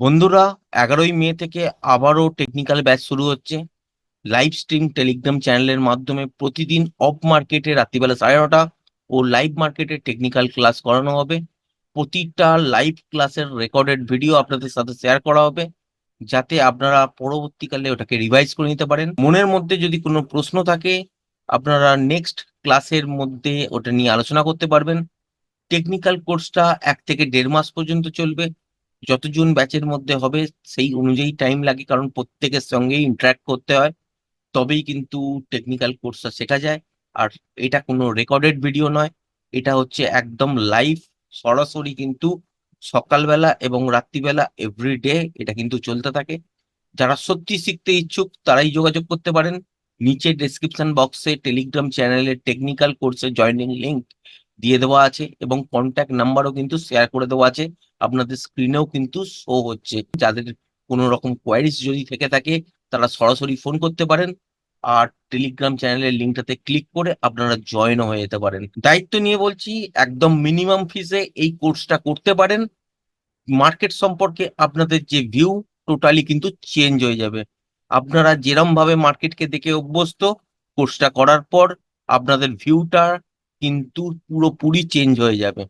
বন্ধুরা, এগারোই মে থেকে আবারও টেকনিক্যাল ব্যাচ শুরু হচ্ছে। লাইভ স্ট্রিম টেলিগ্রাম চ্যানেলের মাধ্যমে প্রতিদিন অফ মার্কেটে রাত্রিবেলা সাড়ে নটা ও লাইভ মার্কেটে টেকনিক্যাল ক্লাস করানো হবে। প্রতিটা লাইভ ক্লাসের রেকর্ডেড ভিডিও আপনাদের সাথে শেয়ার করা হবে, যাতে আপনারা পরবর্তীকালে ওটাকে রিভাইজ করে নিতে পারেন। মনের মধ্যে যদি কোনো প্রশ্ন থাকে, আপনারা নেক্সট ক্লাসের মধ্যে ওটা নিয়ে আলোচনা করতে পারবেন। টেকনিক্যাল কোর্সটা এক থেকে দেড় মাস পর্যন্ত চলবে। যতজন ব্যাচের মধ্যে হবে, সেই অনুযায়ী টাইম লাগে, কারণ প্রত্যেকের সঙ্গেই ইন্টারাক্ট করতে হয়। তবেই কিন্তু টেকনিক্যাল কোর্সটা শেখা যায়। আর এটা কোনো রেকর্ডেড ভিডিও নয়, এটা হচ্ছে একদম লাইভ সরাসরি কিন্তু সকালবেলা এবং রাত্রিবেলা এভরিডে এটা কিন্তু চলতে থাকে। যারা সত্যি শিখতে ইচ্ছুক, তারাই যোগাযোগ করতে পারেন। নিচে ডেসক্রিপশন বক্সে টেলিগ্রাম চ্যানেলের টেকনিক্যাল কোর্সে জয়েনিং লিংক দিয়ে দেওয়া আছে এবং কন্ট্যাক্ট নাম্বারও কিন্তু শেয়ার করে দেওয়া আছে। আপনাদের স্ক্রিনেও কিন্তু শো হচ্ছে। যাদের কোনো রকম কোয়ারিজ যদি থেকে থাকে, তারা সরাসরি ফোন করতে পারেন আর টেলিগ্রাম চ্যানেলের লিঙ্কটাতে ক্লিক করে আপনারা জয়েনও হয়ে যেতে পারেন। দায়িত্ব নিয়ে বলছি, একদম মিনিমাম ফিসে এই কোর্সটা করতে পারেন। মার্কেট সম্পর্কে আপনাদের যে ভিউ টোটালি কিন্তু চেঞ্জ হয়ে যাবে। আপনারা যেরম ভাবে মার্কেটকে দেখে অভ্যস্ত কোর্সটা করার পর আপনাদের ভিউটা কিন্তু পুরোপুরি চেঞ্জ হয়ে যাবে।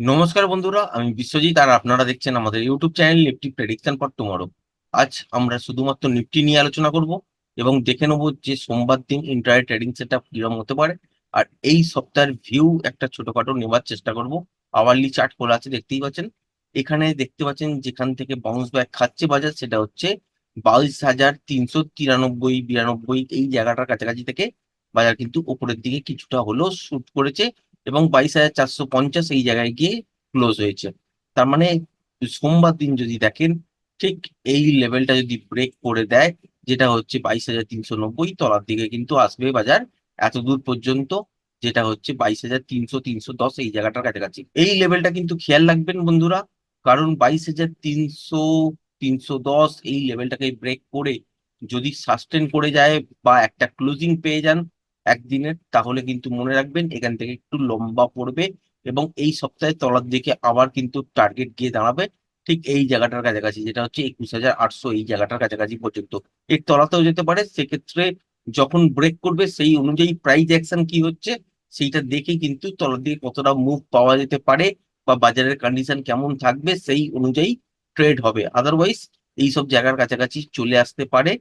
নমস্কার বন্ধুরা, আমি বিশ্বজিৎ আর আপনারা দেখছেন আমাদের YouTube channel Nifty prediction for tomorrow. আজ আমরা শুধুমাত্র নিফটি নিয়ে আলোচনা করব এবং দেখে নেব যে সোমবার দিন ইন্টারনেট ট্রেডিং সেট আপ কিরম হতে পারে। আর এই সপ্তাহের ভিউ একটা ছোটখাটো নেওয়ার চেষ্টা করব। আওয়ারলি চার্ট খোলা আছে, দেখতেই পাচ্ছেন। এখানে দেখতে পাচ্ছেন যেখান থেকে বাউন্স ব্যাক খাচ্ছে বাজার, সেটা হচ্ছে বাইশ হাজার তিনশো তিরানব্বই, বিরানব্বই, এই জায়গাটার কাছাকাছি থেকে বাজার কিন্তু উপরের দিকে কিছুটা হলেও শুট করেছে। এবং বাইশ হাজার চারশো পঞ্চাশ এই জায়গায় গিয়ে ক্লোজ হয়েছে। তার মানে সোমবার দিন যদি দেখেন, ঠিক এই লেভেলটা যদি ব্রেক করে দেয়, যেটা হচ্ছে বাইশ হাজার তিনশো নব্বই, তলার দিকে কিন্তু আসবে বাজার এত দূর পর্যন্ত, যেটা হচ্ছে বাইশ হাজার তিনশো তিনশো দশ এই জায়গাটার কাছাকাছি। এই লেভেলটা কিন্তু খেয়াল রাখবেন বন্ধুরা, কারণ বাইশ হাজার তিনশো তিনশো দশ এই লেভেলটাকে ব্রেক করে যদি সাস্টেন করে যায় বা একটা ক্লোজিং পেয়ে যান একদিনের, তাহলে কিন্তু মনে রাখবেন এখান থেকে একটু লম্বা পড়বে এবং এই সপ্তাহে তলার দিকে আবার কিন্তু টার্গেট গিয়ে দাঁড়াবে। ঠিক এই জায়গাটার কাছাকাছি, যেটা হচ্ছে একুশ হাজার আটশো এই জায়গাটার কাছাকাছি পর্যন্ত। এর তলাতেও যেতে পারে, সেক্ষেত্রে যখন ব্রেক করবে সেই অনুযায়ী প্রাইস অ্যাকশন কি হচ্ছে, সেইটা দেখে কিন্তু তলার দিকে কতটা মুভ পাওয়া যেতে পারে বা বাজারের কন্ডিশন কেমন থাকবে সেই অনুযায়ী ট্রেড হবে। আদারওয়াইজ এইসব জায়গার কাছাকাছি চলে আসতে পারে।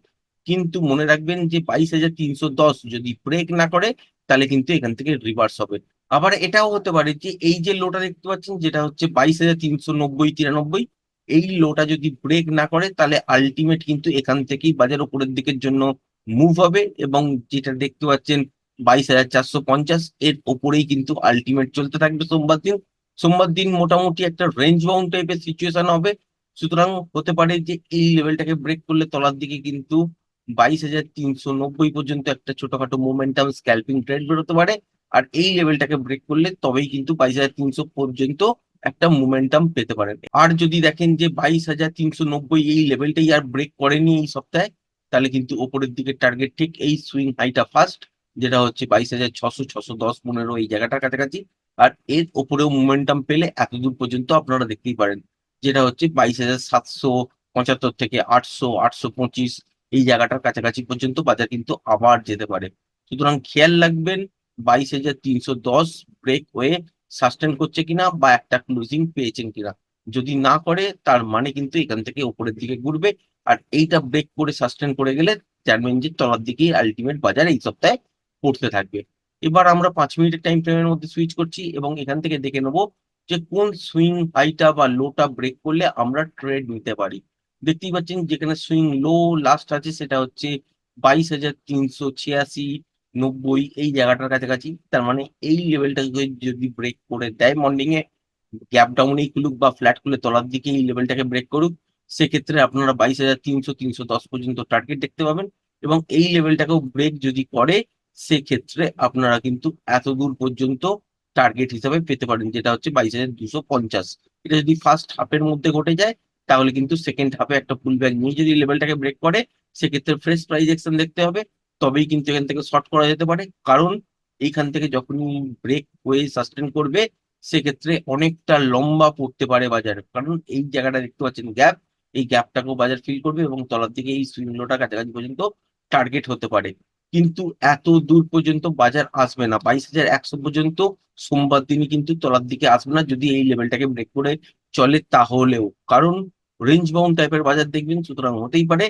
কিন্তু মনে রাখবেন যে বাইশ হাজার তিনশো দশ যদি ব্রেক না করে, তাহলে কিন্তু এখান থেকে রিভার্স হবে। আবার এটাও হতে পারে যে এই যে লোটা দেখতে পাচ্ছেন, যেটা হচ্ছে বাইশ হাজার তিনশো নব্বই, তিরানব্বই, এই লোটা যদি ব্রেক না করে, তাহলে আলটিমেট কিন্তু এখান থেকেই বাজার উপরের দিকের জন্য মুভ হবে এবং যেটা দেখতে পাচ্ছেন বাইশ হাজার চারশো পঞ্চাশ, এর ওপরেই কিন্তু আলটিমেট চলতে থাকবে সোমবার দিন। সোমবার দিন মোটামুটি একটা রেঞ্জ বাউন্ড টাইপের সিচুয়েশন হবে। সুতরাং হতে পারে যে এই লেভেলটাকে ব্রেক করলে তলার দিকে কিন্তু বাইশ হাজার তিনশো নব্বই পর্যন্ত একটা ছোটখাটো মোমেন্টাম স্ক্যালপিং ট্রেড বেরোতে পারে। আর এই লেভেলটাকে ব্রেক করলে তবেই কিন্তু বাইশ হাজার তিনশো পর্যন্ত একটা মোমেন্টাম পেতে পারেন। আর যদি দেখেন যে বাইশ হাজার তিনশো নব্বই এই লেভেলটাই আর ব্রেক করেনি এই সপ্তাহে, তাহলে কিন্তু ওপরের দিকে টার্গেট ঠিক এই সুইং হাইটা ফার্স্ট যেটা হচ্ছে বাইশ হাজার ছশো ছশো দশ পনেরো এই জায়গাটার কাছাকাছি। আর এর ওপরেও মোমেন্টাম পেলে এতদূর পর্যন্ত আপনারা দেখতেই পারেন, যেটা হচ্ছে বাইশ হাজার সাতশো পঁচাত্তর থেকে আটশো আটশো পঁচিশ এই জায়গাটার কাছাকাছি পর্যন্ত বাজার কিন্তু আবার যেতে পারে। সুতরাং খেয়াল রাখবেন, বাইশ হাজার তিনশো দশ ব্রেক হয়ে সাস্টেন করছে কিনা বা একটা ক্লোজিং পেয়েছেন কিনা। যদি না করে, তার মানে কিন্তু এখান থেকে উপরের দিকে ঘুরবে। আর এইটা ব্রেক করে সাস্টেন করে গেলে জানবেন যে তলার দিকেই আলটিমেট বাজার এই সপ্তাহে পড়তে থাকবে। এবার আমরা পাঁচ মিনিটের টাইম ফ্রেমের মধ্যে সুইচ করছি এবং এখান থেকে দেখে নেব যে কোন সুইং হাইটা বা লোটা ব্রেক করলে আমরা ট্রেড নিতে পারি। দেখতেই পাচ্ছেন যেখানে সুইং লো লাস্ট আছে সেটা হচ্ছে বাইশ হাজার তিনশো ছিয়াশি, নব্বই, এই জায়গাটার কাছাকাছি। তার মানে এই লেভেলটা যদি ব্রেক করে দেয় মর্নিং এ গ্যাপ ডাউনেই খুলুক বা ফ্ল্যাট খুলে তলার দিকে এই লেভেলটাকে ব্রেক করুক, সেক্ষেত্রে আপনারা বাইশ হাজার তিনশো তিনশো দশ পর্যন্ত টার্গেট দেখতে পাবেন এবং এই লেভেলটাকেও ব্রেক যদি করে, সেক্ষেত্রে আপনারা কিন্তু এত দূর পর্যন্ত টার্গেট হিসাবে পেতে পারেন, যেটা হচ্ছে বাইশ হাজার দুশো পঞ্চাশ। এটা যদি ফার্স্ট হাফের মধ্যে ঘটে যায় তাহলে কিন্তু সেকেন্ড হাফে একটা ফুল ব্যাক নিয়ে যদি লেভেলটাকে ব্রেক করে, সেক্ষেত্রে ফ্রেশ প্রাইস অ্যাকশন দেখতে হবে। তবেই কিন্তু এখান থেকে শর্ট করা যেতে পারে। কারণ এইখান থেকে যখনই ব্রেক হয়ে সাস্টেন করবে, সেক্ষেত্রে অনেকটা লম্বা পড়তে পারে বাজারে। কারণ এই জায়গাটা দেখতে পাচ্ছেন গ্যাপ এই গ্যাপটাকেও বাজার ফিল করবে এবং তলার দিকে এই সুইংলোটা কাছাকাছি পর্যন্ত টার্গেট হতে পারে। কিন্তু এত দূর পর্যন্ত বাজার আসবে না। বাইশ হাজার একশো পর্যন্ত সোমবার দিনই কিন্তু তলার দিকে আসবে না, যদি এই লেভেলটাকে ব্রেক করে চলে তাহলেও। কারণ রেঞ্জ বাউন্ড টাইপের বাজার দেখবেন, সুতরাং হতেই পারে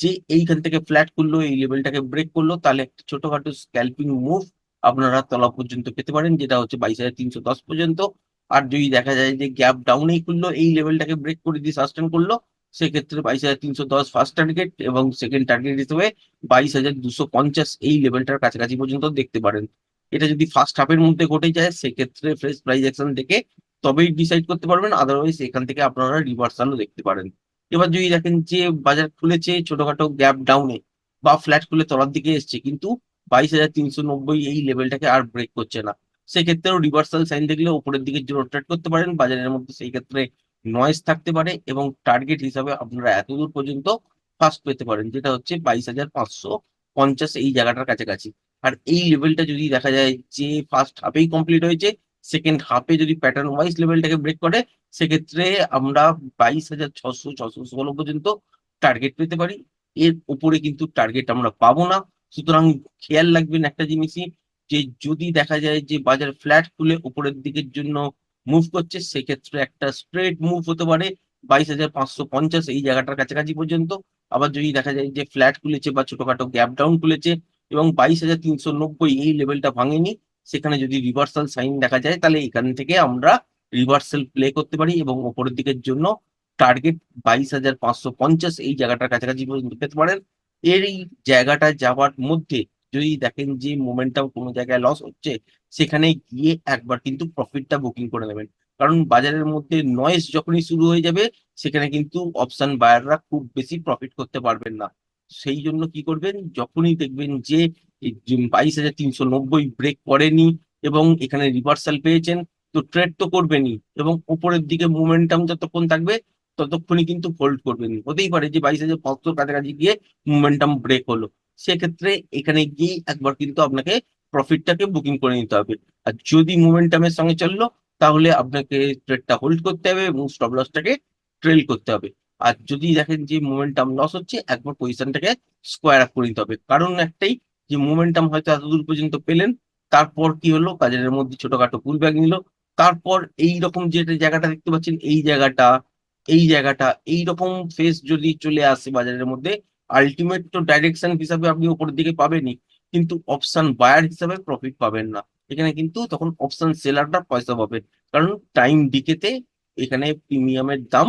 যে এইখান থেকে ফ্ল্যাট করল, এই লেভেলটাকে ব্রেক করল, তাহলে একটা ছোটখাটো স্ক্যাল্পিং মুভ আপনারা তলা পর্যন্ত পেতে পারেন, যেটা হচ্ছে বাইশ হাজার তিনশো দশ পর্যন্ত। আর যদি দেখা যায় যে গ্যাপ ডাউনেই করল, এই লেভেলটাকে ব্রেক করে দিয়ে সাস্টেন করল, সেক্ষেত্রে বাইশ হাজার তিনশো দশ ফার্স্ট টার্গেট এবং সেকেন্ড টার্গেট হিসেবে বাইশ হাজার দুশো পঞ্চাশ এই লেভেলটার কাছাকাছি পর্যন্ত দেখতে পারেন। এটা যদি ফার্স্ট হাফের মধ্যে ঘটে যায়, সেক্ষেত্রে ফ্রেশ প্রাইস অ্যাকশন দেখে তবেই ডিসাইড করতে পারবেন আদারওয়াইজ এখান থেকে আপনারা রিভার্সালও দেখতে পারেন। এবার যদি দেখেন যে বাজার খুলেছে, ছোটখাটো গ্যাপ ডাউনে বা ফ্ল্যাট খুলে তলার দিকে এসছে, কিন্তু বাইশ হাজার তিনশো নব্বই এই লেভেলটাকে আর ব্রেক করছে না। সেক্ষেত্রেও রিভার্সাল সাইন দেখলে উপরের দিকে রোটেট করতে পারেন, বাজারের মধ্যে সেই ক্ষেত্রে নয়েজ থাকতে পারে এবং টার্গেট হিসাবে আপনারা এত দূর পর্যন্ত ফার্স্ট পেতে পারেন, যেটা হচ্ছে বাইশ হাজার পাঁচশো পঞ্চাশ এই জায়গাটার কাছাকাছি। আর এই লেভেলটা যদি দেখা যায় যে ফার্স্ট হাফেই কমপ্লিট হয়েছে সেকেন্ড হাফে যদি প্যাটার্ন ওয়াইজ লেভেলটাকে ব্রেক করে, সেক্ষেত্রে আমরা বাইশ হাজার ছশো ছশো ষোলো পর্যন্ত টার্গেট পেতে পারি। এর উপরে কিন্তু টার্গেট আমরা পাবো না। সুতরাং খেয়াল রাখবেন একটা জিনিসই, যে যদি দেখা যায় যে বাজার ফ্ল্যাট খুলে উপরের দিকের জন্য মুভ করছে, সেক্ষেত্রে একটা স্ট্রেট মুভ হতে পারে বাইশ হাজার পাঁচশো পঞ্চাশ এই জায়গাটার কাছাকাছি পর্যন্ত। আবার যদি দেখা যায় যে ফ্ল্যাট খুলেছে বা ছোটখাটো গ্যাপ ডাউন খুলেছে এবং বাইশ হাজার তিনশো নব্বই এই লেভেলটা ভাঙেনি সেখানে যদি রিভার্সাল সাইন দেখা যায়, তাহলে এখান থেকে আমরা রিভার্সাল প্লে করতে পারি এবং ওপরের দিকের জন্য টার্গেট বাইশ হাজার পাঁচশো পঞ্চাশ এই জায়গাটার কাছাকাছি পর্যন্ত পেতে পারেন। এর এই জায়গাটা যাওয়ার মধ্যে যদি দেখেন যে মোমেন্টাম কোনো জায়গায় লস হচ্ছে, সেখানে গিয়ে একবার কিন্তু প্রফিটটা বুকিং করে নেবেন। কারণ বাজারের মধ্যে নয়েজ যখনই শুরু হয়ে যাবে, সেখানে কিন্তু অপশন বায়াররা খুব বেশি প্রফিট করতে পারবেন না। সেই জন্য কি করবেন? যখনই দেখবেন যে বাইশ হাজার তিনশো নব্বই ব্রেক করেনি এবং এখানে রিভার্সাল পেয়েছেন, তো ট্রেড তো করবেনই এবং উপরের দিকে মোমেন্টাম যতক্ষণ থাকবে, ততক্ষণই কিন্তু হোল্ড করবেন হতেই পারে যে বাইশ হাজার পাঁচশোর কাছাকাছি গিয়ে মোমেন্টাম ব্রেক হলো। সেক্ষেত্রে এখানে গিয়ে একবার কিন্তু আপনাকে প্রফিটটাকে বুকিং করে নিতে হবে। আর যদি মোমেন্টামের সঙ্গে চলল, তাহলে আপনাকে ট্রেডটা হোল্ড করতে হবে এবং স্টপ লসটাকে ট্রেল করতে হবে। আর যদি দেখেন যে মোমেন্টাম লস হচ্ছে, একবার পজিশনটাকে স্কোয়ার আপ করে নিতে হবে। কারণ একটাই যে মোমেন্টাম হয়তো এতদূর পর্যন্ত পেলেন, তারপর কি হলো? বাজারের মধ্যে ছোটখাটো পুল ব্যাগ নিল। তারপর এই রকম যে জায়গাটা দেখতে পাচ্ছেন, এই জায়গাটা এই জায়গাটা, এই রকম ফেস যদি চলে আসে বাজারের মধ্যে আলটিমেট তো ডাইরেকশন হিসাবে আপনি উপরের দিকে পাবেনই। কিন্তু অপশন বায়ার হিসাবে প্রফিট পাবেন না। এখানে কিন্তু তখন অপশন সেলারটা পয়সা পাবে। কারণ টাইম ডিকেতে এখানে প্রিমিয়ামের দাম